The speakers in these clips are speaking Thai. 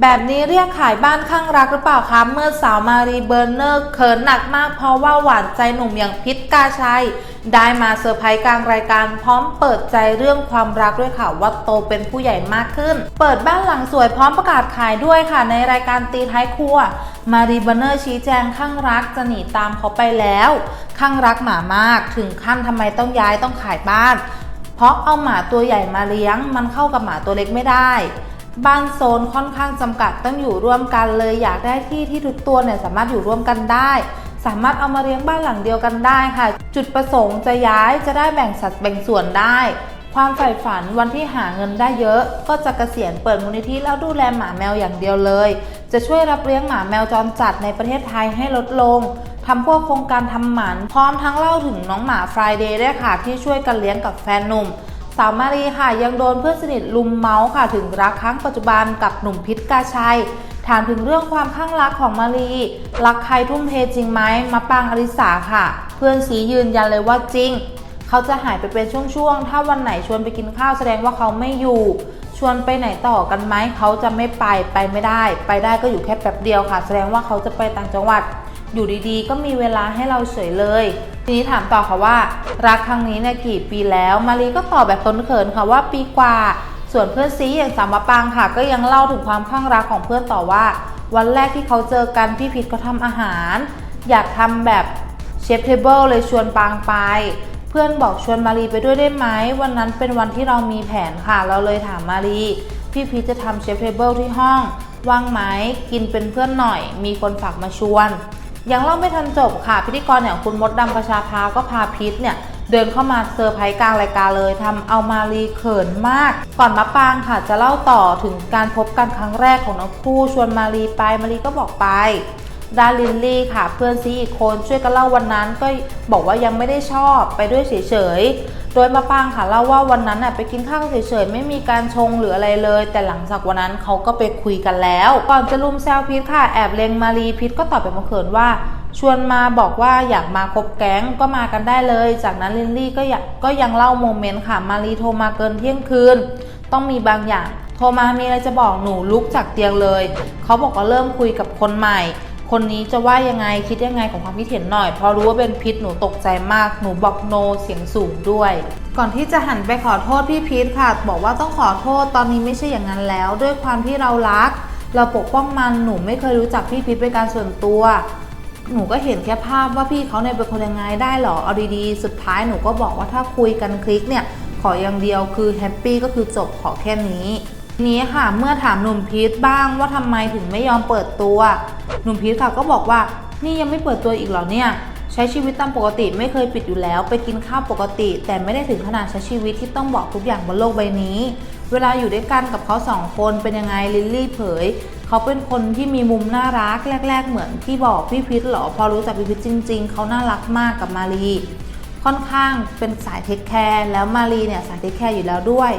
แบบนี้เรียกขายบ้านข้างรักหรือเปล่าคะ เมื่อสาวมารีเบอร์เนอร์เขินหนักมากเพราะว่าหวานใจหนุ่มอย่างพิษกาชัย ได้มาเซอร์ไพรส์กลางรายการพร้อมเปิดใจเรื่องความรักด้วยค่ะว่าโตเป็นผู้ใหญ่มากขึ้น เปิดบ้านหลังสวยพร้อมประกาศขายด้วยค่ะ ในรายการตีท้ายครัว มารีเบอร์เนอร์ชี้แจงข้างรักจะหนีตามเขาไปแล้ว ข้างรักหมามากถึงขั้นทำไมต้องย้ายต้องขายบ้าน เพราะเอาหมาตัวใหญ่มาเลี้ยง มันเข้ากับหมาตัวเล็กไม่ได้ บ้านโซนค่อนข้างจำกัดต้องอยู่ร่วมกันเลยอยากได้ที่ที่ทุกตัวเนี่ยสามารถอยู่ร่วมกันได้ สามารถเอามาเลี้ยงบ้านหลังเดียวกันได้ค่ะ จุดประสงค์จะย้ายจะได้แบ่งสัดแบ่งส่วนได้ ความใฝ่ฝันวันที่หาเงินได้เยอะ ก็จะเกษียณเปิดมูลนิธิแล้วดูแลหมาแมวอย่างเดียวเลย จะช่วยรับเลี้ยงหมาแมวจรจัดในประเทศไทยให้ลดลงทำพวกโครงการทำหมันพร้อมทั้งเล่าถึงน้องหมาฟรายเดย์ด้วยค่ะที่ช่วยกันเลี้ยงกับแฟนหนุ่ม สาวมารีค่ะยังโดนเพื่อนสนิทลุมเมาส์ค่ะถึงรักครั้งปัจจุบันกับหนุ่มพิษกาชัย ถามถึงเรื่องความข้างรักของมารีรักใครทุ่มเทจริงไหมมาปางอริสาค่ะ เพื่อนสียืนยันเลยว่าจริง เขาจะหายไปเป็นช่วงๆ ถ้าวันไหนชวนไปกินข้าวแสดงว่าเขาไม่อยู่ ชวนไปไหนต่อกันไหมเขาจะไม่ไปไปไม่ได้ ไปได้ก็อยู่แค่แป๊บเดียวค่ะ แสดงว่าเขาจะไปต่างจังหวัด อยู่ดีๆ ก็มีเวลาให้เราเฉยเลย ทีนี้ถามต่อค่ะว่า รักครั้งนี้เนี่ยกี่ปีแล้ว มารีก็ตอบแบบต้นเขินค่ะว่าปีกว่า ส่วนเพื่อนซีอย่างสามะปางค่ะ ก็ยังเล่าถึงความข้างรักของเพื่อนต่อว่า วันแรกที่เขาเจอกันพี่พิษก็ทำอาหาร อยากทำแบบเชฟเทเบิลเลยชวนปางไปเพื่อนบอกชวนมารีไปด้วยได้ไหม วันนั้นเป็นวันที่เรามีแผนค่ะ เราเลยถามมารีพี่พีชจะทำเชฟเทเบิลที่ห้อง ว่างไหม กินเป็นเพื่อนหน่อย มีคนฝากมาชวน ยังเล่าไม่ทันจบค่ะ พิธีกรอย่างคุณมดดำประชาภาก็พาพีทเนี่ยเดินเข้ามาเซอร์ไพรส์กลางรายการเลยทำเอามารีเขินมาก ก่อนมะปางค่ะ จะเล่าต่อถึงการพบกันครั้งแรกของทั้งคู่ชวนมารีไปมารีก็บอกไปดาลินลี่ค่ะ เพื่อนซีอีกคนช่วยกันเล่าวันนั้นก็บอกว่ายังไม่ได้ชอบไปด้วยเฉยๆ โดยมาปางค่ะเล่าว่าวันนั้นน่ะไปกินข้าวเฉยๆไม่มีการชงหรืออะไรเลย แต่หลังจากวันนั้นเขาก็ไปคุยกันแล้ว ก่อนจะลุมแซวพีทค่ะแอบเลงมารีพีทก็ตอบไปมาเขินว่า ชวนมาบอกว่าอยากมาคบแก๊งก็มากันได้เลย จากนั้นลินลี่ก็ก็ยังเล่าโมเมนต์ค่ะมารีโทรมาเกินเที่ยงคืน ต้องมีบางอย่าง โทรมามีอะไรจะบอกหนูลุกจากเตียงเลย เขาบอกว่าเริ่มคุยกับคนใหม่ คนนี้จะว่ายังไงคิดยังไงของความคิดเห็นหน่อย พอรู้ว่าเป็นพิษหนูตกใจมากหนูบอกโนเสียงสูงด้วย ก่อนที่จะหันไปขอโทษพี่พีทค่ะ บอกว่าต้องขอโทษตอนนี้ไม่ใช่อย่างนั้นแล้ว ด้วยความที่เรารัก เราปกป้องมันหนูไม่เคยรู้จักพี่พีทเป็นการส่วนตัว หนูก็เห็นแค่ภาพว่าพี่เขาเนี่ยเป็นคนยังไงได้หรอเอาดีๆสุดท้ายหนูก็บอกว่าถ้าคุยกันคลิกเนี่ยขออย่างเดียวคือแฮปปี้ก็คือจบขอแค่นี้ นี้ค่ะเมื่อถามหนุ่มพีทบ้างว่าทำไมถึงไม่ยอมเปิดตัว หนุ่มพีทค่ะก็บอกว่านี่ยังไม่เปิดตัวอีกเหรอเนี่ยใช้ชีวิตตามปกติไม่เคยปิดอยู่แล้ว ไปกินข้าวปกติ แต่ไม่ได้ถึงขนาดใช้ชีวิตที่ต้องบอกทุกอย่างบนโลกใบนี้ เวลาอยู่ด้วยกันกับเขาสองคนเป็นยังไงลิลลี่เผย เขาเป็นคนที่มีมุมน่ารักแรก ๆ เหมือนที่บอกพี่พิษเหรอพอรู้จักพี่พิษจริง ๆ เขาน่ารักมากกับมารีค่อนข้างเป็นสายเทคแคร์แล้วมารีเนี่ยสายเทคแคร์อยู่แล้วด้วย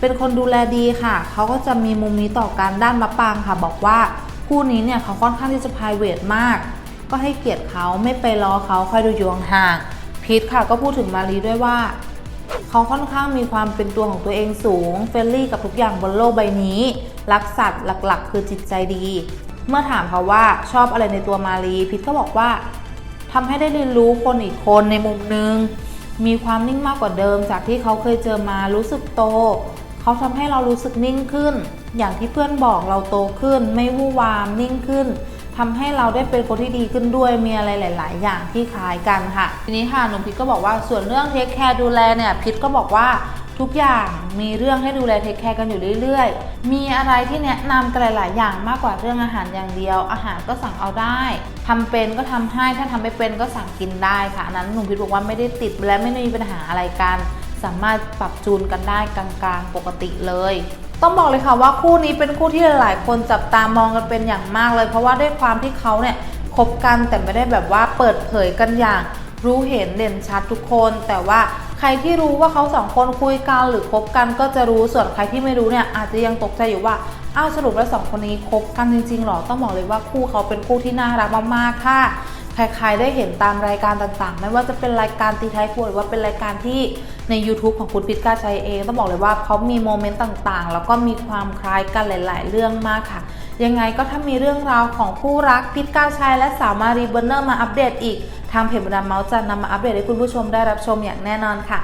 เป็นคนดูแลดีค่ะ เขาก็จะมีมุมนี้ต่อการด้านมะปางค่ะ บอกว่าคู่นี้เนี่ยเขาค่อนข้างที่จะ p r i v a t มาก ก็ให้เกียรติเขาไม่ไปล้อเขาคอยดูอยู่ห่างพีทค่ะก็พูดถึงมารีด้วยว่า เขาค่อนข้างมีความเป็นตัวของตัวเองสูงเฟรนลี่กับทุกอย่างบนโลกใบนี้ รักสัตว์หลักๆ คือจิตใจดี เมื่อถามเขาว่าชอบอะไรในตัวมารีพิทก็บอกว่าทำให้ได้เรียนรู้คนอีกคนในมุมหนึ่งมีความนิ่งมากกว่าเดิมจากที่เขาเคยเจอมารู้สึกโต เขาทำให้เรารู้สึกนิ่งขึ้น อย่างที่เพื่อนบอกเราโตขึ้น ไม่วู่วามนิ่งขึ้นทำให้เราได้เป็นคนที่ดีขึ้นด้วยมีอะไรหลาย ๆ อย่างที่คล้ายกันค่ะ ทีนี้ค่ะหนุ่มพิทก็บอกว่าส่วนเรื่องเทคแคร์ดูแลเนี่ยพิทก็บอกว่าทุกอย่างมีเรื่องให้ดูแลเทคแคร์กันอยู่เรื่อยๆ มีอะไรที่แนะนำกันหลายๆ อย่างมากกว่าเรื่องอาหารอย่างเดียว อาหารก็สั่งเอาได้ทำเป็นก็ทำให้ถ้าทำไม่เป็นก็สั่งกินได้ค่ะนนั้นหนุ่มพิทบอกว่าไม่ได้ติดและไม่ได้มีปัญหาอะไรกัน สามารถปรับจูนกันได้กลางๆ ปกติเลย ต้องบอกเลยค่ะว่าคู่นี้เป็นคู่ที่หลายๆ คนจับตามองกันเป็นอย่างมากเลย เพราะว่าด้วยความที่เขาเนี่ยคบกันแต่ไม่ได้แบบว่าเปิดเผยกันอย่าง รู้เห็นเด่นชัดทุกคน แต่ว่าใครที่รู้ว่าเขาสองคนคุยกันหรือคบกันก็จะรู้ส่วนใครที่ไม่รู้เนี่ยอาจจะยังตกใจอยู่ว่าอ้าวสรุปแล้วสองคนนี้คบกันจริงๆหรอต้องบอกเลยว่าคู่เขาเป็นคู่ที่น่ารักมากๆค่ะ ใครๆได้เห็นตามรายการต่างๆ ไม่ว่าจะเป็นรายการตีท้ายครัวหรือว่าเป็นรายการที่ใน YouTube ของคุณพิทกาชัยเอง ต้องบอกเลยว่าเขามีโมเมนต์ต่างๆ แล้วก็มีความคล้ายกันหลาย ๆ เรื่องมากค่ะ ยังไงก็ถ้ามีเรื่องราวของคู่รักพิษกาชัยและสาวมารีเบอร์เนอร์มาอัปเดตอีกทางเพจบรรดาเมาส์จะนำมาอัปเดตให้คุณผู้ชมได้รับชมอย่างแน่นอนค่ะ